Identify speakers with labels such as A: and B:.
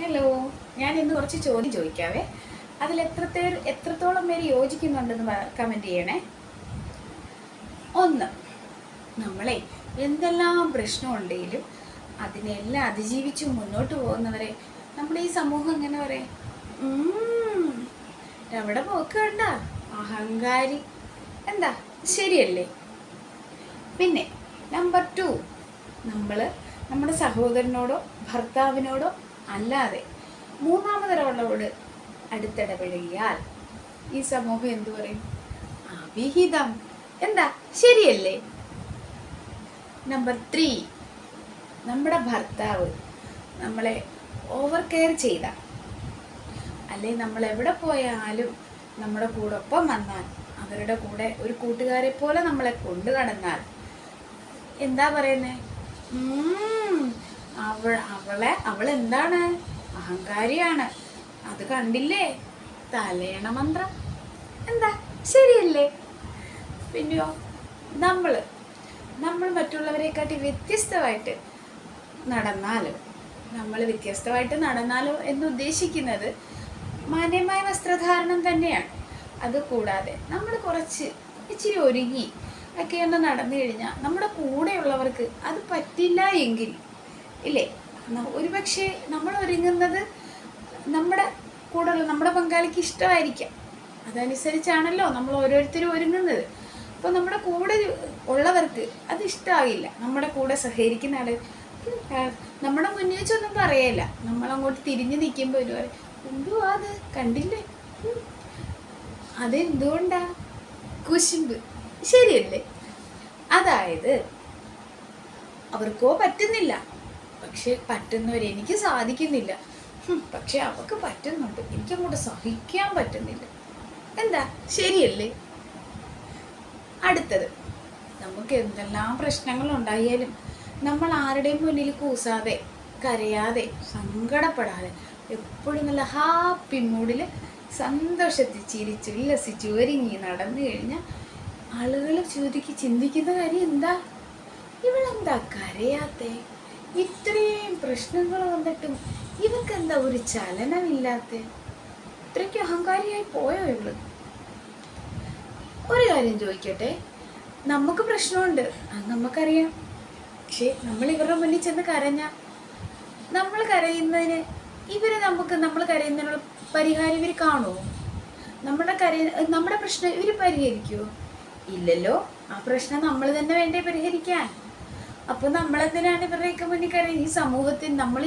A: Hello ഞാൻ ഇന്ന് കുറച്ച് ചോദ്യം ചോദിക്കാവേ. അതിൽ എത്രത്തേർ എത്രത്തോളം പേര് യോജിക്കുന്നുണ്ടെന്ന് കമന്റ് ചെയ്യണേ. ഒന്ന് നമ്മളെ എന്തെല്ലാം പ്രശ്നമുണ്ടെങ്കിലും അതിനെല്ലാം അതിജീവിച്ച് മുന്നോട്ട് പോകുന്നവരെ നമ്മുടെ ഈ സമൂഹം എങ്ങനെ പറയും? എവിടെ പോക്ക് കണ്ട അഹങ്കാരി. എന്താ? ശരിയല്ലേ? പിന്നെ നമ്പർ ടു നമ്മൾ നമ്മുടെ സഹോദരനോടോ ഭർത്താവിനോടോ അല്ലാതെ മൂന്നാമതൊരാളോട് അടുത്തിടപഴകിയാൽ ഈ സമൂഹം എന്തു പറയും? അവിഹിതം. എന്താ? ശരിയല്ലേ? നമ്പർ ത്രീ നമ്മുടെ ഭർത്താവ് നമ്മളെ ഓവർ കെയർ ചെയ്ത. അല്ലെ നമ്മൾ എവിടെ പോയാലും നമ്മുടെ കൂടെ ഒപ്പം വന്നാൽ അവരുടെ കൂടെ ഒരു കൂട്ടുകാരെ പോലെ നമ്മളെ കൊണ്ടു നടന്നാൽ എന്താ പറയുന്നേ? അവൾ അവളെ അവൾ എന്താണ്? അഹങ്കാരിയാണ്. അത് കണ്ടില്ലേ? തലയണ മന്ത്രം. എന്താ? ശരിയല്ലേ? പിന്നെയോ? നമ്മൾ നമ്മൾ മറ്റുള്ളവരെക്കാട്ടി വ്യത്യസ്തമായിട്ട് നടന്നാലോ? നമ്മൾ വ്യത്യസ്തമായിട്ട് നടന്നാലോ എന്ന് ഉദ്ദേശിക്കുന്നത് മാന്യമായ വസ്ത്രധാരണം തന്നെയാണ്. അത് കൂടാതെ നമ്മൾ കുറച്ച് ഇച്ചിരി ഒരുങ്ങി ഒക്കെ ഒന്ന് നടന്നു കഴിഞ്ഞാൽ നമ്മുടെ കൂടെയുള്ളവർക്ക് അത് പറ്റില്ല എങ്കിൽ ഇല്ലേ? ഒരു ഒരുപക്ഷെ നമ്മൾ ഒരുങ്ങുന്നത് നമ്മുടെ കൂടെയുള്ള നമ്മുടെ പങ്കാളിക്ക് ഇഷ്ടമായിരിക്കാം. അതനുസരിച്ചാണല്ലോ നമ്മൾ ഓരോരുത്തരും ഒരുങ്ങുന്നത്. അപ്പോൾ നമ്മുടെ കൂടെ ഉള്ളവർക്ക് അത് ഇഷ്ടമാകില്ല നമ്മുടെ കൂടെ സഹകരിക്കുന്ന ആൾ നമ്മുടെ മുന്നിൽ വെച്ചൊന്നും പറയല്ല നമ്മളങ്ങോട്ട് തിരിഞ്ഞു നിൽക്കുമ്പോൾ ഒരു പറയും അത്? കണ്ടില്ലേ. അതെന്തുകൊണ്ടാ? കുശുമ്പ്. ശരിയല്ലേ? അതായത് അവർക്കോ പറ്റുന്നില്ല. പക്ഷെ പറ്റുന്നവരെ എനിക്ക് സാധിക്കുന്നില്ല. പക്ഷെ അവക്ക് പറ്റുന്നുണ്ട്. എനിക്കങ്ങോട്ട് സഹിക്കാൻ പറ്റുന്നില്ല. എന്താ? ശരിയല്ലേ? അടുത്തത്. നമുക്ക് എന്തെല്ലാം പ്രശ്നങ്ങൾ ഉണ്ടായാലും നമ്മൾ ആരുടെയും മുന്നിൽ കൂസാതെ കരയാതെ സങ്കടപ്പെടാതെ എപ്പോഴും നല്ല ഹാപ്പി മൂഡിൽ സന്തോഷത്തിൽ ചിരിച്ച് ഉല്ലസിച്ച് ഒരുങ്ങി നടന്നു കഴിഞ്ഞാൽ ആളുകൾ ചോദിക്ക് ചിന്തിക്കുന്ന കാര്യം എന്താ? ഇവളെന്താ കരയാത്തെ? ഇത്രയും പ്രശ്നങ്ങൾ വന്നിട്ടും ഇവക്കെന്താ ഒരു ചലനമില്ലാത്ത? ഇത്രയ്ക്ക് അഹങ്കാരിയായി പോയോ ഇവൾ? ഒരു കാര്യം ചോദിക്കട്ടെ. നമുക്ക് പ്രശ്നമുണ്ട്. അത് നമുക്കറിയാം. പക്ഷേ നമ്മൾ ഇവരുടെ മുന്നിൽ ചെന്ന് കരഞ്ഞ നമ്മൾ കരയുന്നതിന് ഇവർ നമുക്ക് നമ്മൾ കരയുന്നതിനുള്ള പരിഹാരം ഇവർ കാണുമോ നമ്മുടെ കരയ നമ്മുടെ പ്രശ്നം ഇവർ പരിഹരിക്കുമോ ഇല്ലല്ലോ. ആ പ്രശ്നം നമ്മൾ തന്നെ വേണ്ടേ പരിഹരിക്കാൻ. അപ്പോൾ നമ്മളെന്തിനാണ് ഇവരുടെയൊക്കെ മുന്നിൽ കയറി ഈ സമൂഹത്തിൽ നമ്മൾ